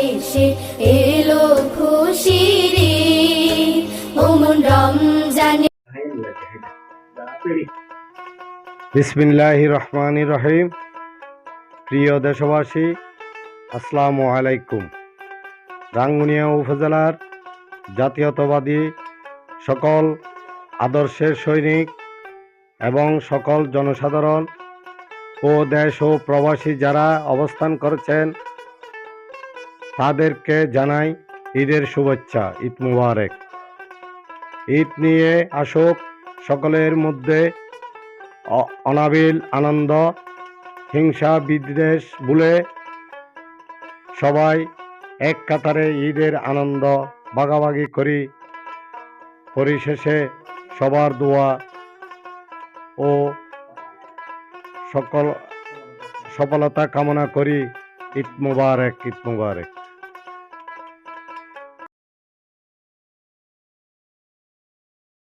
এসে এলো খুশির ঈদ। ওমন রমজানে বিসমিল্লাহ রহমান রহিম প্রিয় দেশবাসী, আসসালামু আলাইকুম রাঙ্গুনিয়া উপজেলার জাতীয়তাবাদী সকল আদর্শের সৈনিক এবং সকল জনসাধারণ ও দেশ ও প্রবাসী যারা অবস্থান করেছেন তাদেরকে জানাই ঈদের শুভেচ্ছা, ঈদ মুবারক। ঈদ নিয়ে আসুক সকলের মধ্যে অনাবিল আনন্দ, হিংসা, বিদ্বেষ ভুলে সবাই এক কাতারে ঈদের আনন্দ ভাগাভাগি করি। পরিশেষে সবার দোয়া ও সকল সফলতা কামনা করি, ঈদ মুবারক ঈদ মুবারক।